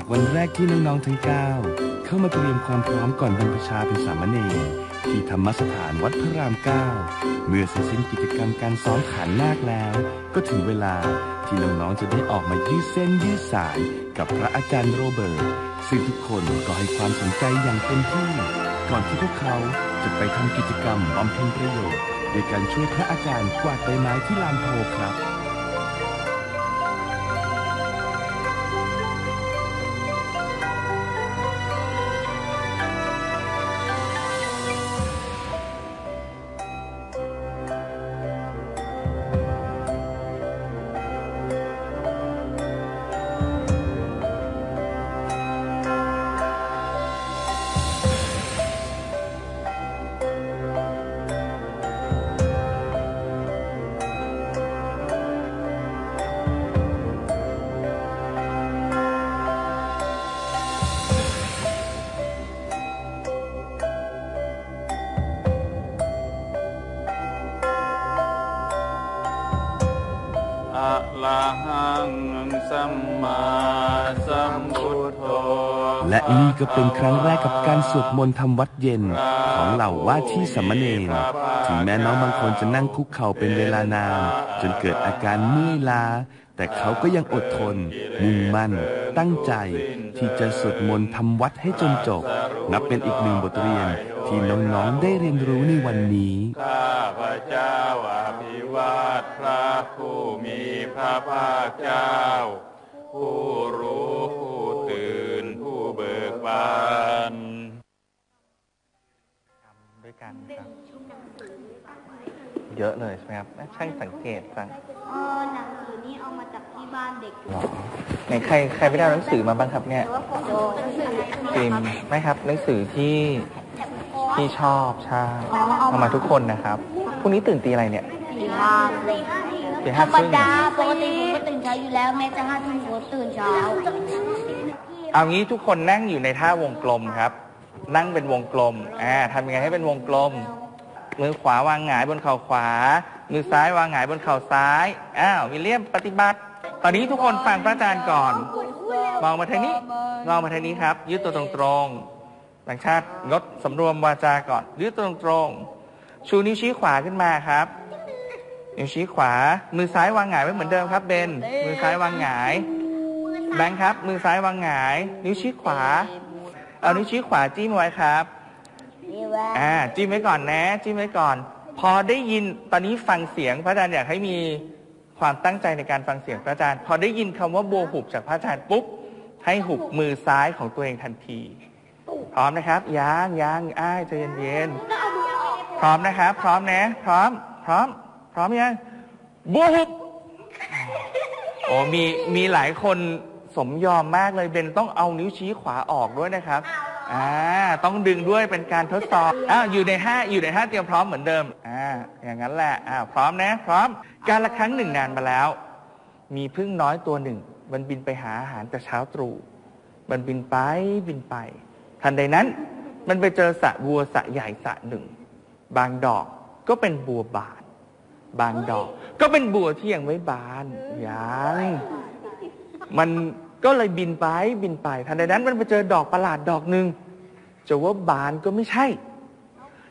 จากวันแรกที่น้องๆทั้ง 9 เข้ามาเตรียมความพร้อมก่อนบรรพชาเป็นสามเณรที่ธรรมสถานวัดพระราม 9 เมื่อเสร็จสิ้นกิจกรรมการซ้อมขานนาคแล้ว ก็ถึงเวลาที่น้องๆจะได้ออกมายืดเส้นยืดสายกับพระอาจารย์โรเบิร์ตซึ่งทุกคนก็ให้ความสนใจอย่างเต็มที่ ก่อนที่พวกเขาจะไปทำกิจกรรมบำเพ็ญประโยชน์โดยการช่วยพระอาจารย์กวาดใบไม้ที่ลานโพครับ นี่ก็เป็นครั้งแรกกับการสวดมนต์ทำวัดเย็น ของเหล่าว่าที่สามเณรถึงแม้น้องบางคนจะนั่งคุกเข่าเป็นเวลานานจนเกิดอาการเมื่อยล้า แต่เขาก็ยังอดทน มุ่งมั่น ตั้งใจ ที่จะสวดมนต์ทำวัดให้จนจบ นับเป็นอีกหนึ่งบทเรียนที่น้องๆได้เรียนรู้ในวันนี้ข้าพระเจ้าอภิวาทพระผู้มีพระภาคเจ้าผู้รู้ บิกบานด้วยกันครับ เยอะเลยใช่ไหมครับช่างสังเกตฟังเออหนังสือนี่เอามาจากที่บ้านเด็กหรอไหนใครใครไปได้หนังสือมาบ้างครับเนี่ยแต่ว่าผมโดนหนังสือฟิล์มไม่ครับหนังสือที่ที่ชอบใช่เอามาทุกคนนะครับพรุ่งนี้ตื่นตีอะไรเนี่ยตีห้าเลยตีธห้ารรคมรึ่งดาปกติผมก็ตื่นเช้าอยู่แล้วแม้จะห้าทุ่มผมก็ตื่นเช้า เอางี้ทุกคนนั่งอยู่ในท่าวงกลมครับ นั่งเป็นวงกลมอ่าทำยังไงให้เป็นวงกลม มือขวาวางหงายบนเข่าขวา มือซ้ายวางหงายบนเข่าซ้ายอ้าววิลเลียมปฏิบัติ ตอนนี้ทุกคนฟังพระอาจารย์ก่อน มองมาทางนี้มองมาทางนี้ครับ ยืดตัวตรงๆต่างชาติงดสำรวมวาจาก่อน ยืดตัวตรงๆชูนิ้วชี้ขวาขึ้นมาครับนิ้วชี้ขวา มือซ้ายวางหงายไว้เหมือนเดิมครับเบนมือซ้ายวางหงาย แบงค์ครับ มือซ้ายวางหงาย นิ้วชี้ขวา เอานิ้วชี้ขวาจิ้มไว้ครับนี่ว่าอ่าจิ้มไว้ก่อนนะ จิ้มไว้ก่อน พอได้ยินตอนนี้ฟังเสียงพระอาจารย์อยากให้มีความตั้งใจในการฟังเสียงพระอาจารย์ พอได้ยินคำว่าบัวหุบจากพระอาจารย์ปุ๊บให้หุบมือซ้ายของตัวเองทันทีพร้อมนะครับยางยางอ้ายใจเย็นๆพร้อมนะครับ พร้อมนะ พร้อม พร้อม พร้อมยังบัวหุบโอ้มีมีหลายคน สมยอมมากเลยเบนต้องเอานิ้วชี้ขวาออกด้วยนะครับอ่าต้องดึงด้วยเป็นการทดสอบอ้าวอยู่ในห้าอยู่ในห้าเตรียมพร้อมเหมือนเดิมอ่าอย่างนั้นแหละอ่าพร้อมนะ พร้อม การละครั้งหนึ่งนานมาแล้ว มีพึ่งน้อยตัวหนึ่ง มันบินไปหาอาหารแต่เช้าตรู่มันบินไปบินไป ทันใดนั้น มันไปเจอสระบัวสระใหญ่สระหนึ่ง บางดอกก็เป็นบัวบาน บางดอกก็เป็นบัวที่ยังไม่บานยัง มันก็เลยบินไปบินไปทันใดนั้นมันไปเจอดอกประหลาดดอกหนึ่งจะว่าบานก็ไม่ใช่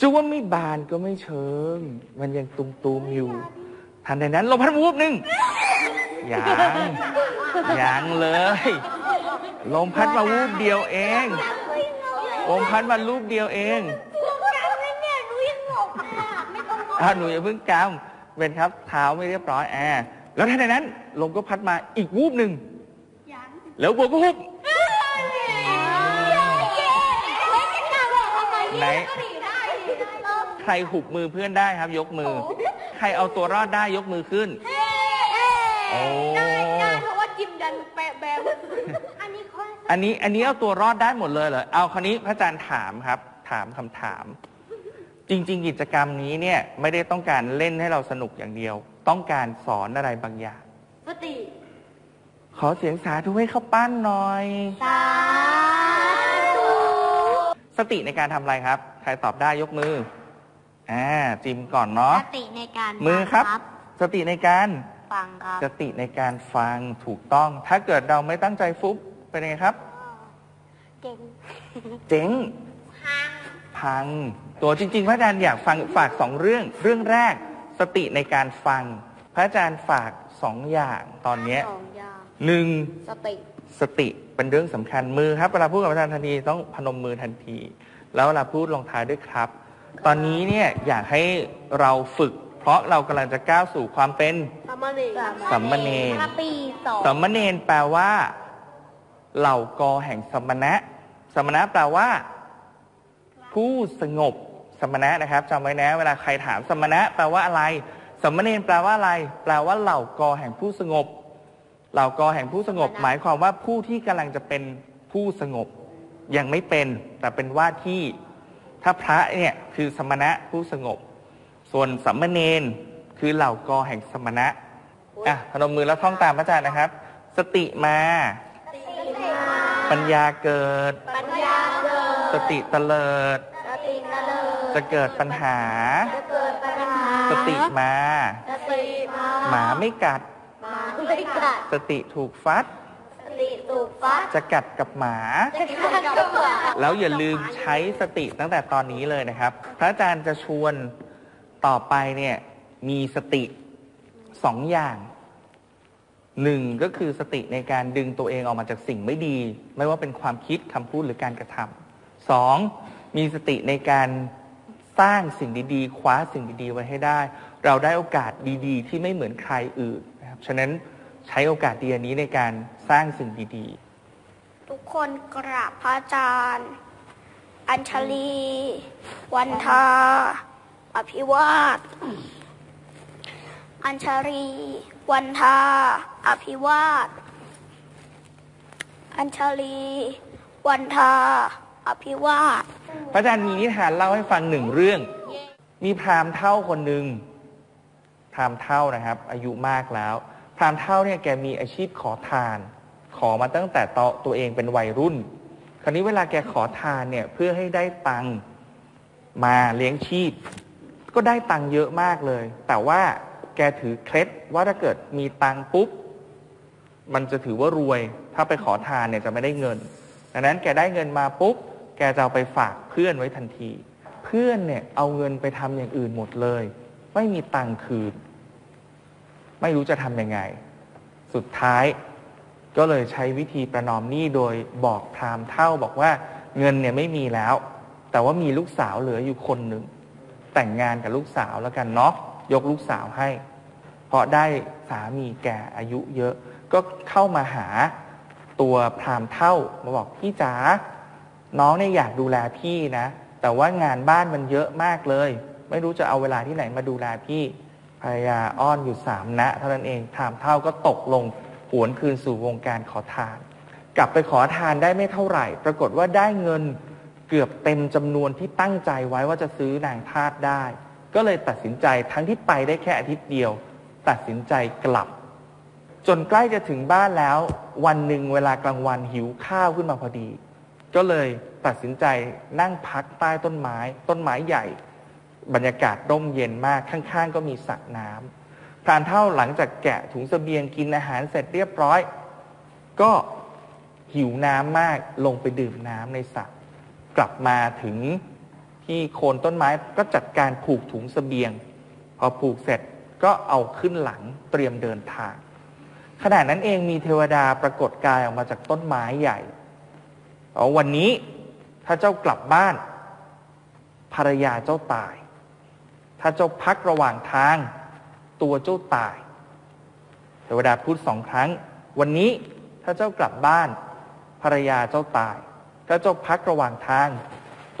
จะว่าไม่บานก็ไม่เชิง มันยังตุมๆอยู่ ทันใดนั้นลมพัดวูบหนึ่งยังยังเลย ลมพัดมาวูบเดียวเองลมพัดมาลูบเดียวเองอ้าวหนูอย่าเพิ่งกำเป็นครับเท้าไม่เรียบร้อยแอบแล้วทันใดนั้นลมก็พัดมาอีกวูบหนึ่ง แล้วบัวก็ฮุบไหนใครหุบมือเพื่อนได้ครับ ยกมือ ใครเอาตัวรอดได้ยกมือขึ้นโอ้เพราะว่าจิมดันแปะแบอันนี้ค่อยอันนี้อันนี้เอาตัวรอดได้หมดเลยเหรอเอาคราวนี้พระอาจารย์ถามครับ ถามคำถาม จริง ๆ กิจกรรมนี้เนี่ยไม่ได้ต้องการเล่นให้เราสนุกอย่างเดียว ต้องการสอนอะไรบางอย่าง อเสียงสาธุให้เข้าปั้นหน่อย สาธุสติในการทำอะไรครับ ใครตอบได้ยกมืออ่าจิมก่อนเนาะสติในการมือครับฟังสติในการ ฟังครับ สติในการฟังถูกต้อง ถ้าเกิดเราไม่ตั้งใจฟุบเป็นยังไงครับ เก่งเจ๊งพังพัง ตัวจริง ๆ พระอาจารย์อยากฟังฝากสองเรื่อง เรื่องแรก สติในการฟัง พระอาจารย์ฝากสองอย่างตอนเนี้ย สองอย่าง หนึ่งสติสติเป็นเรื่องสำคัญมือครับเวลาพูดกับอาจารย์ทันทีต้องพนมมือทันที แล้วเวลาพูดลงท้ายด้วยครับ ตอนนี้เนี่ยอยากให้เราฝึก เพราะเรากำลังจะก้าวสู่ความเป็นสัมมเนรสัมมเนรพระปีสองสัมมเนรแปลว่า เหล่ากอแห่งสมณะ สมณะแปลว่า ผู้สงบสมณะนะครับจำไว้นะ เวลาใครถามสมณะ แปลว่าอะไรสมณเณรแปลว่าอะไร แปลว่าเหล่ากอแห่งผู้สงบ เหล่ากอแห่งผู้สงบ หมายความว่าผู้ที่กำลังจะเป็นผู้สงบ ยังไม่เป็น แต่เป็นว่าที่ถ้าพระเนี่ยคือสมณะผู้สงบ ส่วนสัมมเนรคือเหล่ากอแห่งสมณะอะพนมมือแล้วท่องตามพระอาจารย์นะครับ สติมา ปัญญาเกิดปัญญาเกิดสติเตลิดสติระเดิดจะเกิดปัญหาจะเกิดปัญหา สติมาสติมาหมาไม่กัดหมา ไม่กัดสติถูกฟัด สติถูกฟัดจะกัดกับหมา จะกัดกับหมาแล้วอย่าลืมใช้สติตั้งแต่ตอนนี้เลยนะครับ พระอาจารย์จะชวนต่อไปเนี่ยมีสติสองอย่างหนึ่งก็คือสติในการดึงตัวเองออกมาจากสิ่งไม่ดี ไม่ว่าเป็นความคิดคำพูดหรือการกระทำสองมีสติในการสร้างสิ่งดีๆ คว้าสิ่งดีๆ ไว้ให้ได้ เราได้โอกาสดีๆ ที่ไม่เหมือนใครอื่นนะครับฉะนั้น ใช้โอกาสดีอันนี้ในการสร้างสิ่งดีๆทุกคนกราบพระอาจารย์ อัญชลี วันทา อภิวาท อัญชลี วันทา อภิวาท อัญชลี วันทา อภิวาทพระอาจารย์มีนิทานเล่าให้ฟังหนึ่งเรื่อง มีพราหมณ์เท่าคนหนึ่งพราหมณ์เท่านะครับ อายุมากแล้วพ รามเท่าเนี่ยแกมีอาชีพขอทาน ขอมาตั้งแต่ตอตัวเองเป็นวัยรุ่น คราวนี้เวลาแกขอทานเนี่ยเพื่อให้ได้ตังมาเลี้ยงชีพ ก็ได้ตังเยอะมากเลย แต่ว่าแกถือเคล็ดว่าถ้าเกิดมีตังปุ๊บ มันจะถือว่ารวย ถ้าไปขอทานเนี่ยจะไม่ได้เงิน ดังนั้นแกได้เงินมาปุ๊บ แกจะเอาไปฝากเพื่อนไว้ทันที เพื่อนเนี่ยเอาเงินไปทำอย่างอื่นหมดเลย ไม่มีตังคืน ไม่รู้จะทำยังไง สุดท้ายก็เลยใช้วิธีประนอมหนี้โดยบอกพรามเท่าบอกว่าเงินเนี่ยไม่มีแล้ว แต่ว่ามีลูกสาวเหลืออยู่คนหนึ่ง แต่งงานกับลูกสาวแล้วกันเนาะยกลูกสาวให้ เพราะได้สามีแก่อายุเยอะ ก็เข้ามาหาตัวพรามเท่ามาบอกพี่จ๋าน้องเนี่ยอยากดูแลพี่นะ แต่ว่างานบ้านมันเยอะมากเลย ไม่รู้จะเอาเวลาที่ไหนมาดูแลพี่ ภรรยาอ้อนอยู่สามนะ เท่านั้นเองพรามเท่าก็ตกลงหวนคืนสู่วงการขอทาน กลับไปขอทานได้ไม่เท่าไหร่ ปรากฏว่าได้เงินเกือบเต็มจำนวนที่ตั้งใจไว้ว่าจะซื้อนางทาสได้ ก็เลยตัดสินใจทั้งที่ไปได้แค่อาทิตย์เดียว ตัดสินใจกลับ จนใกล้จะถึงบ้านแล้ว วันหนึ่งเวลากลางวันหิวข้าวขึ้นมาพอดี ก็เลยตัดสินใจนั่งพักใต้ต้นไม้ ต้นไม้ใหญ่ บรรยากาศร่มเย็นมากข้างๆ ก็มีสระน้ำพรานเท่าหลังจากแกะถุงเสบียงกินอาหารเสร็จเรียบร้อย ก็หิวน้ำมากลงไปดื่มน้ำในสระกลับมาถึงที่โคนต้นไม้ก็จัดการผูกถุงเสบียง พอผูกเสร็จก็เอาขึ้นหลังเตรียมเดินทางขณะนั้นเองมีเทวดาปรากฏกายออกมาจากต้นไม้ใหญ่เอาวันนี้ถ้าเจ้ากลับบ้าน ภรรยาเจ้าตาย ถ้าเจ้าพักระหว่างทาง ตัวเจ้าตาย เทวดาพูดสองครั้ง วันนี้ถ้าเจ้ากลับบ้าน ภรรยาเจ้าตาย ถ้าเจ้าพักระหว่างทาง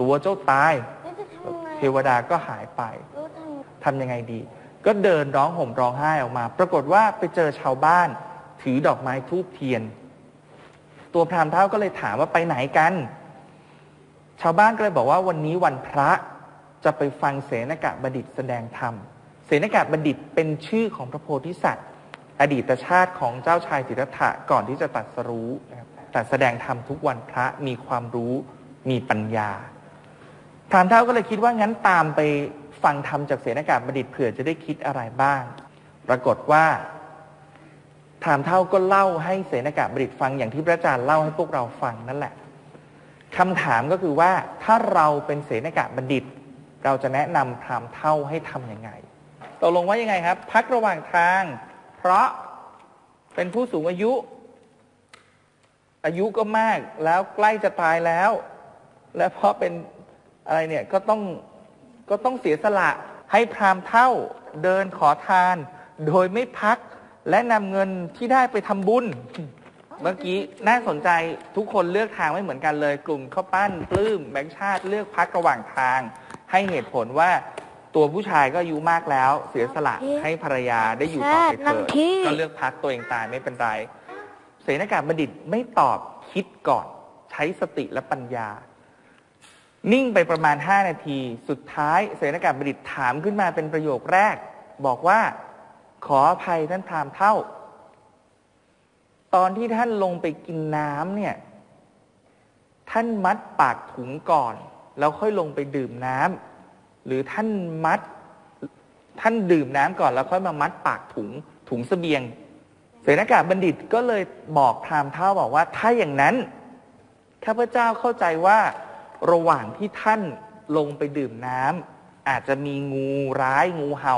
ตัวเจ้าตายแล้วจะทำไงเทวดาก็หายไปรู้ทำทำยังไงดี ก็เดินร้องห่มร้องไห้ออกมา ปรากฏว่าไปเจอชาวบ้าน ถือดอกไม้ทูบเทียน ตัวพราหมณ์เท่าก็เลยถามว่าไปไหนกัน ชาวบ้านก็เลยบอกว่าวันนี้วันพระ จะไปฟังเสนกะบัณฑิตแสดงธรรม เสนกะบัณฑิตเป็นชื่อของพระโพธิสัตว์ อดีตชาติของเจ้าชายสิทธัตถะก่อนที่จะตัดสรู้แต่แสดงธรรมทุกวันพระมีความรู้มีปัญญาพรามเท่าก็เลยคิดว่างั้นตามไปฟังธรรมจากเสนากาบัณฑิตเผื่อจะได้คิดอะไรบ้าง ปรากฏว่าพรามเท่าก็เล่าให้เสนากะบดิตฟังอย่างที่พระอาจารย์เล่าให้พวกเราฟังนั่นแหละคำถามก็คือว่าถ้าเราเป็นเสนากะบัณฑิต เราจะแนะนำพรามเท่าให้ทำยังไงตกลงว่ายังไงครับ พักระหว่างทาง เพราะเป็นผู้สูงอายุ อายุก็มากแล้วใกล้จะตายแล้ว และเพราะเป็นอะไรเนี่ยก็ต้องก็ต้องเสียสละให้พรามเท่าเดินขอทาน โดยไม่พักและนำเงินที่ได้ไปทำบุญ เมื่อกี้น่าสนใจทุกคนเลือกทางไม่เหมือนกันเลย กลุ่มข้าวปั้นปลื้มแบงค์ชาติเลือกพักระหว่างทาง ให้เหตุผลว่าตัวผู้ชายก็อายุมากแล้ว เสียสละให้ภรรยาได้อยู่ต่อไปเถิดก็เลือกพักตัวเองตายไม่เป็นไรเสนากาบัณฑิตไม่ตอบคิดก่อนใช้สติและปัญญา นิ่งไปประมาณ 5 นาที สุดท้ายเสนากาบัณฑิตถามขึ้นมาเป็นประโยคแรก บอกว่า ขออภัยท่านพราหมณ์เท่า ตอนที่ท่านลงไปกินน้ำเนี่ย ท่านมัดปากถุงก่อน แล้วค่อยลงไปดื่มน้ำหรือท่านมัด ท่านดื่มน้ำก่อนแล้วค่อยมามัดปากถุงถุงสเสบียง เสนากาบัณฑิตก็เลยบอกพราหมณ์เท่าบอกว่า ถ้าอย่างนั้นข้าพเจ้าเข้าใจว่าระหว่างที่ท่านลงไปดื่มน้ำอาจจะมีงูร้ายงูเห่า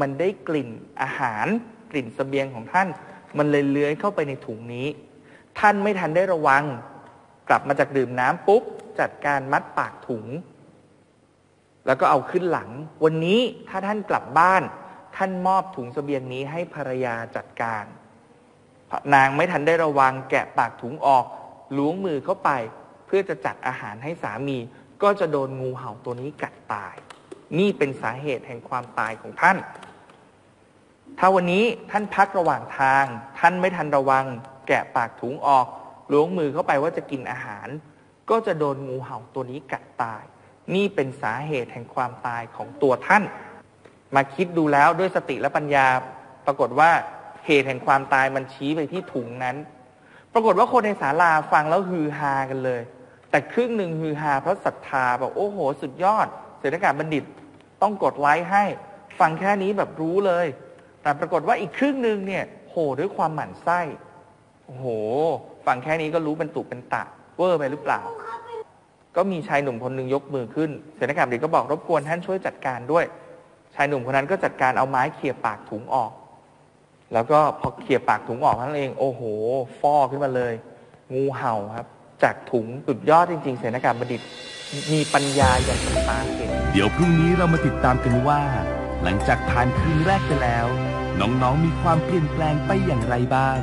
มันได้กลิ่นอาหาร กลิ่นสเสบียงของท่าน มันเลยเลื้อยเข้าไปในถุงนี้ ท่านไม่ทันได้ระวัง กลับมาจากดื่มน้ำปุ๊บ จัดการมัดปากถุง แล้วก็เอาขึ้นหลัง วันนี้ถ้าท่านกลับบ้าน ท่านมอบถุงสเสบียงนี้ให้ภรรยาจัดการนางไม่ทันได้ระวังแกะปากถุงออกล้วงมือเข้าไป เพื่อจะจัดอาหารให้สามี ก็จะโดนงูเห่าตัวนี้กัดตาย นี่เป็นสาเหตุแห่งความตายของท่าน ถ้าวันนี้ท่านพักระหว่างทาง ท่านไม่ทันระวัง แกะปากถุงออกล้วงมือเข้าไปว่าจะกินอาหาร ก็จะโดนงูเห่าตัวนี้กัดตาย นี่เป็นสาเหตุแห่งความตายของตัวท่าน มาคิดดูแล้วด้วยสติและปัญญา ปรากฏว่าเหตุแห่งความตายมันชี้ไปที่ถุงนั้น ปรากฏว่าคนในศาลาฟังแล้วฮือฮากันเลย แต่ครึ่งหนึ่งฮือฮาเพราะศรัทธาบอกโอ้โห สุดยอด เศรษฐกาศบัณฑิตต้องกดไลค์ให้ ฟังแค่นี้แบบรู้เลย แต่ปรากฏว่าอีกครึ่งหนึ่งเนี่ยโหด้วยความหมั่นไส้โอ้โห ฟังแค่นี้ก็รู้เป็นตุเป็นตะเวอร์ไปหรือเปล่า ก็มีชายหนุ่มคนหนึ่งยกมือขึ้นเศรษฐกาศบัณฑิตก็บอกรบกวนท่านช่วยจัดการด้วย ชายหนุ่มคนนั้นก็จัดการเอาไม้เขี่ยปากถุงออก แล้วก็พอเขี่ยปากถุงออกนั่นเอง โอ้โห ฟอขึ้นมาเลย งูเห่าครับ จากถุงสุดยอดจริง ๆ เสนากาบัณฑิตมีปัญญาอย่างตาเห็นเดี๋ยวพรุ่งนี้เรามาติดตามกันว่า หลังจากผ่านคืนแรกไปแล้ว น้องๆมีความเปลี่ยนแปลงไปอย่างไรบ้าง